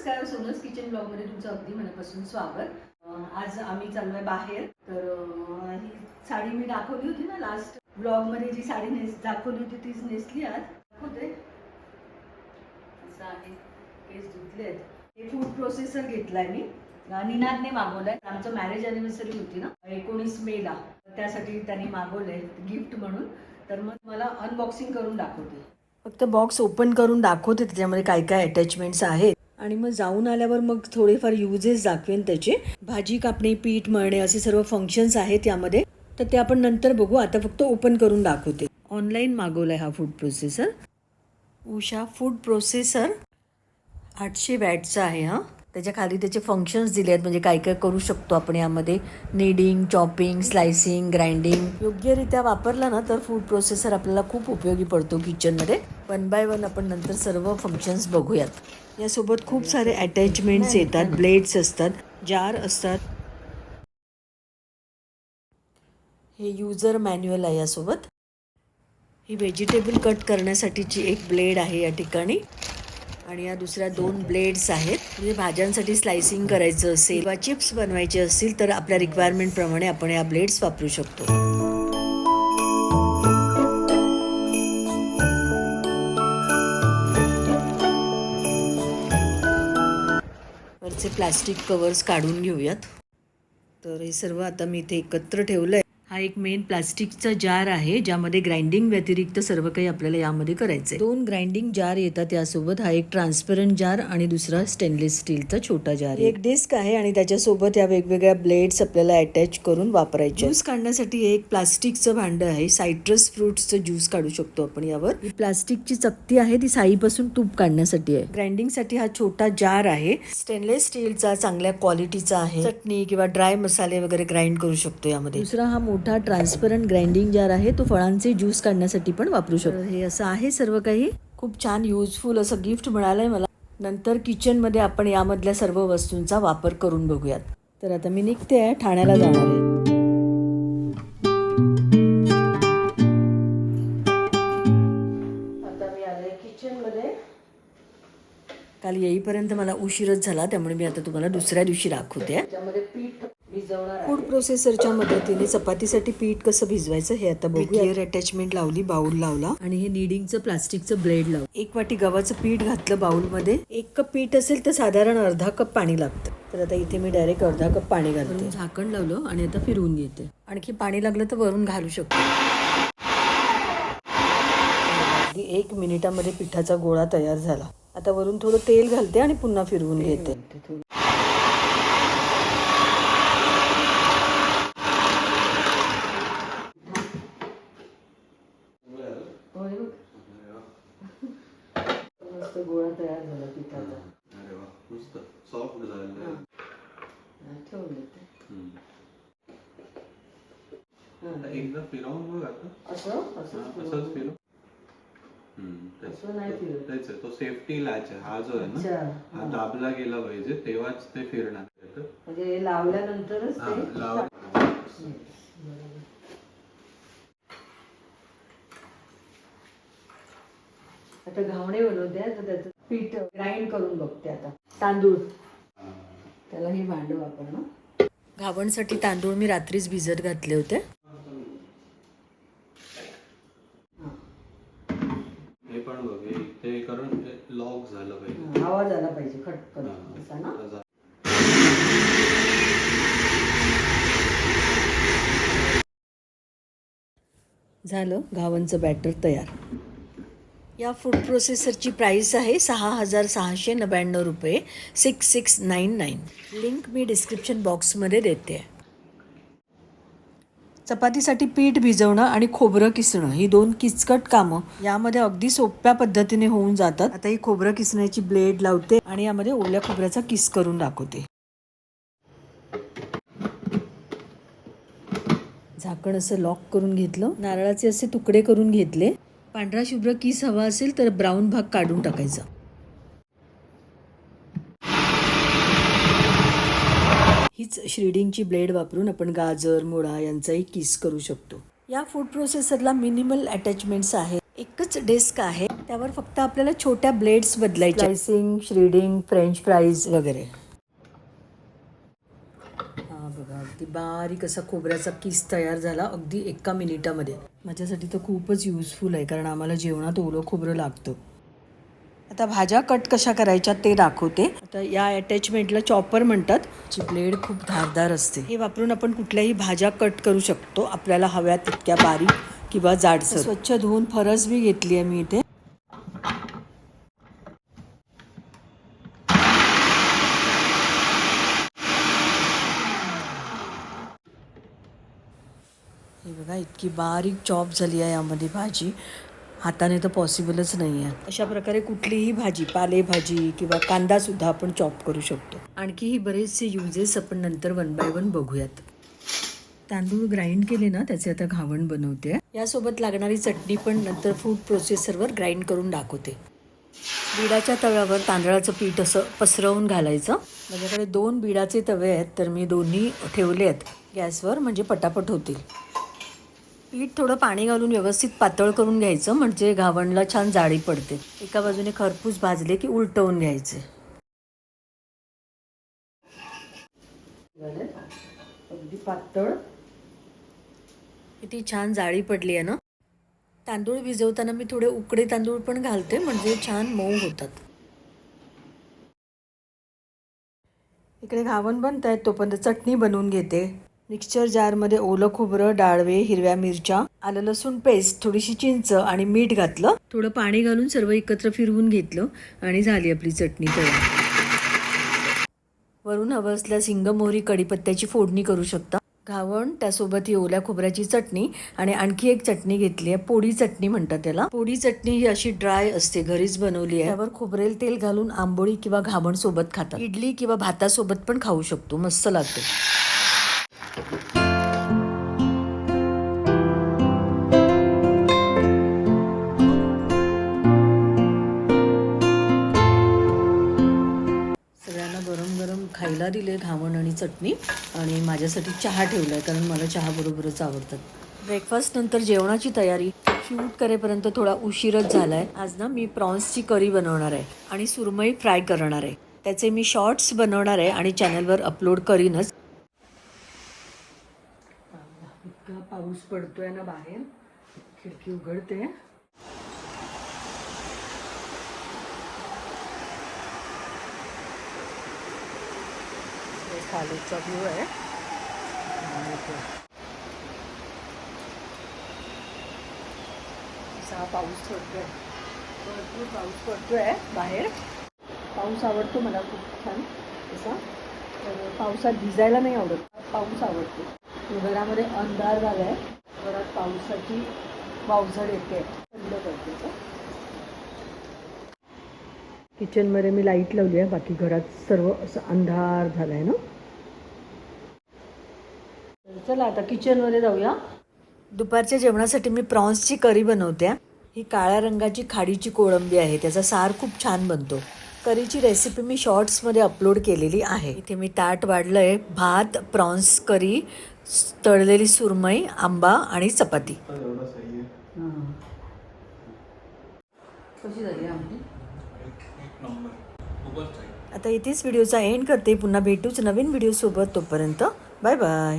नमस्कार सोनस किचन ब्लॉगमध्ये तुमचं अगदी मनापासून स्वागत. आज आम्ही चाललोय बाहेर तर ही साडी मी दाखवली होती ना लास्ट ब्लॉगमध्ये जी साडी नेस दाखवली होती तीच नेसली आज. दाखवते. असं आहे केस धुतलेत हे फूड प्रोसेसर घेतलाय मी. निनादने मागवलाय. आमचं मॅरेज अॅनिव्हर्सरी होती ना एकोणीस मेला त्यासाठी त्यांनी मागवलंय गिफ्ट म्हणून. तर मग मला अनबॉक्सिंग करून दाखवते. फक्त बॉक्स ओपन करून दाखवते त्याच्यामध्ये काय काय अटॅचमेंट्स आहेत. आणि मग जाऊन आल्यावर मग थोडेफार युजेस दाखवेन त्याचे. भाजी कापणे पीठ मळणे असे सर्व फंक्शन्स आहेत यामध्ये. तर ते आपण नंतर बघू. आता फक्त ओपन करून दाखवते. ऑनलाईन मागवलाय हा food processor Usha food processor आठशे वॅटचा आहे हा. त्याच्याखाली त्याचे फंक्शन्स दिले आहेत म्हणजे काय काय करू शकतो आपण यामध्ये? नीडिंग चॉपिंग स्लायसिंग ग्राइंडिंग योग्यरित्या वापरला ना तर फूड प्रोसेसर आपल्याला खूप उपयोगी पडतो किचनमध्ये वन बाय वन आपण नंतर सर्व फंक्शन्स बघूयात. यासोबत खूप सारे अटॅचमेंट्स येतात ब्लेड्स असतात जार असतात. हे युजर मॅन्युअल आहे यासोबत. ही व्हेजिटेबल कट करण्यासाठीची एक ब्लेड आहे या ठिकाणी. आणि या दुसऱ्या दोन ब्लेड्स आहेत. म्हणजे भाज्यांसाठी स्लायसिंग करायचं असेल किंवा चिप्स बनवायचे असतील तर आपल्या रिक्वायरमेंटप्रमाणे आपण या ब्लेड्स वापरू शकतो. वरचे प्लास्टिक कवर्स काढून घेऊयात. तर हे सर्व आता मी इथे एकत्र ठेवलं आहे हा एक मेन प्लास्टिकचा जार आहे ज्यामध्ये ग्राइंडिंग व्यतिरिक्त सर्व काही आपल्याला यामध्ये करायचंय. दोन ग्राइंडिंग जार येतात यासोबत हा एक ट्रान्सपरंट जार आणि दुसरा स्टेनलेस स्टीलचा छोटा जार आहे. एक डिस्क आहे आणि त्याच्यासोबत या वेगवेगळ्या ब्लेड्स आपल्याला अटॅच करून वापरायचे. ज्यूस काढण्यासाठी एक प्लास्टिकचं भांड आहे. सायट्रस फ्रुट्सचं ज्यूस काढू शकतो आपण यावर. ही प्लास्टिकची चकती आहे ती साईपासून तूप काढण्यासाठी आहे. ग्राइंडिंगसाठी हा छोटा जार आहे. स्टेनलेस स्टीलचा चांगल्या क्वालिटीचा आहे. चटणी किंवा ड्राय मसाले वगैरे ग्राइंड करू शकतो यामध्ये. दुसरा हा मोठा ट्रान्सपरंट ग्राइंडिंग जार आहे. तो फळांचे ज्यूस काढण्यासाठी पण वापरू शकतो. हे असं आहे सर्व काही? खूप छान युजफुल असं गिफ्ट मिळालंय मला. नंतर किचनमध्ये आपण यामधल्या सर्व वस्तूंचा वापर करून बघूयात. तर आता मी निघते आहे ठाण्याला जाणार आहे. काल येईपर्यंत मला उशीरच झाला त्यामुळे मी आता तुम्हाला दुसऱ्या दिवशी दाखवते. त्यामध्ये पीठ फूड प्रोसेसरच्या मदतीने चपातीसाठी पीठ कसं भिजवायचं हे आता बघूया एअर अटॅचमेंट लावली बाउल लावला. आणि हे निडिंगचं प्लास्टिकचं ब्लेड लावलं. एक वाटी गव्हाचं पीठ घातलं बाउलमध्ये एक कप पीठ असेल तर साधारण अर्धा कप पाणी लागतं. तर आता इथे मी डायरेक्ट अर्धा कप पाणी घालते. झाकण लावलं आणि आता फिरवून घेते. आणखी पाणी लागलं तर वरून घालू शकतो. एक मिनिटामध्ये पिठाचा गोळा तयार झाला. आता वरून थोडं तेल घालते आणि पुन्हा फिरवून घेते मस्त गोळा तयार झाला पिठाचा अरे वा मस्त सॉफ्ट झालेलं आहे. ठेवून देते आता एकदा फिरवून बघ आता. असं? असं असंच फिरव. असं नाही फिरत. तेच आहे तो सेफ्टी लॅच आहे हा जो आहे अच्छा ना हा. दाबला गेला पाहिजे तेव्हाच ते फिरणार आहे. म्हणजे हे लावल्यानंतरच हा, ते लाव आता घावणे बनवते तर त्याचं पीठ ग्राइंड करून बघते आता. तांदूळ. त्याला हे भांड वापरणं. घावणसाठी तांदूळ मी रात्रीच भिजत घातले होते. हे पण बघ इथे करून लॉक झालं पाहिजे. आवाज आला पाहिजे खटकन असा ना? आता जा. झालं घावणचं बॅटर तयार. या फूड प्रोसेसरची प्राईस आहे सहा हजार सहाशे नव्याण्णव रुपये six six nine nine link मी डिस्क्रिप्शन बॉक्समध्ये देते. चपातीसाठी पीठ भिजवणं आणि खोबरं किसणं ही दोन किचकट कामं यामध्ये अगदी सोप्या पद्धतीने होऊन जातात. आता ही खोबरं किसण्याची ब्लेड लावते आणि यामध्ये ओल्या खोबऱ्याचा किस करून दाखवते. झाकण असं लॉक करून घेतलं. नारळाचे असे तुकडे करून घेतले. पांढरा शुभ्र किस हवा असेल तर ब्राऊन भाग काढून टाकायचा. हीच श्रीडिंगची ब्लेड वापरून आपण गाजर मुळा यांचाही किस करू शकतो. या फूड प्रोसेसरला मिनिमल अटॅचमेंट्स आहेत एकच डेस्क आहे. त्यावर फक्त आपल्याला छोट्या ब्लेड्स बदलायचे श्रीडिंग फ्रेंच फ्राईज वगैरे हा बघा अगदी बारीक असा खोबऱ्याचा किस तयार झाला अगदी एका मिनिटामध्ये. माझ्यासाठी तर खूपच युजफुल आहे कारण आम्हाला जेवणात ओलं खोबरं लागतं. आता भाज्या कट कशा करायच्या ते दाखवते. आता या अटॅचमेंटला चॉपर म्हणतात. जी ब्लेड खूप धारदार असते. हे वापरून आपण कुठल्याही भाज्या कट करू शकतो. आपल्याला हव्या तितक्या बारीक किंवा जाडसर. स्वच्छ धुवून फरस बी घेतली आहे मी इथे. हे बघा इतकी बारीक चॉप झाली आहे यामध्ये भाजी. हाताने तर पॉसिबलच नाही आहे अशा प्रकारे कुठलीही भाजी पालेभाजी किंवा कांदासुद्धा आपण चॉप करू शकतो. आणखीही बरेचसे युजेस आपण नंतर वन बाय वन बघूयात. तांदूळ ग्राइंड केले ना त्याचे आता घावण बनवते. यासोबत लागणारी चटणी पण नंतर फूड प्रोसेसरवर ग्राइंड करून दाखवते. बिडाच्या तव्यावर तांदळाचं पीठ असं पसरवून घालायचं. माझ्याकडे दोन बिडाचे तवे आहेत तर मी दोन्ही ठेवले आहेत गॅसवर म्हणजे पटापट होतील. पीठ थोडं पाणी घालून व्यवस्थित पातळ करून घ्यायचं म्हणजे घावणला छान जाळी पडते. एका बाजूने खरपूस भाजले की उलटवून घ्यायचे. अगदी पातळ. किती छान जाळी पडली आहे ना. तांदूळ भिजवताना मी थोडे उकडे तांदूळ पण घालते म्हणजे छान मऊ होतात. इकडे घावण बनत आहेत तोपर्यंत चटणी बनवून घेते. मिक्सचर जारमध्ये ओलं खोबरं डाळवे हिरव्या मिरच्या आलं लसूण पेस्ट थोडीशी चिंच आणि मीठ घातलं. थोडं पाणी घालून सर्व एकत्र फिरवून घेतलं आणि झाली आपली चटणी तयार. वरून हवं असल्यास हिंग मोहरी कढीपत्त्याची फोडणी करू शकता. घावण त्यासोबत ही ओल्या खोबऱ्याची चटणी आणि आणखी एक चटणी घेतली आहे पोडी चटणी म्हणतात त्याला. पोडी चटणी ही अशी ड्राय असते घरीच बनवली आहे. त्यावर खोबरेल तेल घालून आंबोळी किंवा घावण सोबत खातात. इडली किंवा भातासोबत पण खाऊ शकतो मस्त लागते. खायला दिले घावण आणि चटणी आणि माझ्यासाठी चहा ठेवला आहे कारण मला चहा बरोबरच आवडतात. ब्रेकफास्ट नंतर जेवणाची तयारी. शूट करेपर्यंत थोडा उशीरच झाला आहे आज ना मी प्रॉन्सची करी बनवणार आहे आणि सुरमई फ्राय करणार आहे. त्याचे मी शॉर्ट्स बनवणार आहे आणि चॅनलवर अपलोड करीनच इतका पाऊस पडतोय ना बाहेर. खिडकी उघडते. खालीचा व्ह्यू आहे. असा पाऊस पडतोय. भरपूर पाऊस पडतोय बाहेर. पाऊस आवडतो मला खूप छान. असा तर पावसात भिजायला नाही आवडत. पाऊस आवडतो. घरामध्ये अंधार झाला आहे घरात पावसाची पावसाळ येते. थंड करते किचनमध्ये मी लाइट लावली आहे. बाकी घरात सर्व असं अंधार झाला आहे ना? चला आता किचनमध्ये जाऊया. दुपारच्या जेवणासाठी मी प्रॉन्सची करी बनवते. ही काळ्या रंगाची खाडीची कोळंबी आहे. त्याचा सार खूप छान बनतो. करीची रेसिपी मी शॉर्ट्समध्ये अपलोड केलेली आहे. इथे मी ताट वाढलं आहे भात प्रॉन्स करी तळलेली सुरमई आंबा आणि चपाती. कशी झाली आमची आता इथेच व्हिडिओचा एंड करते. पुन्हा भेटूच नवीन व्हिडिओसोबत तोपर्यंत. Bye bye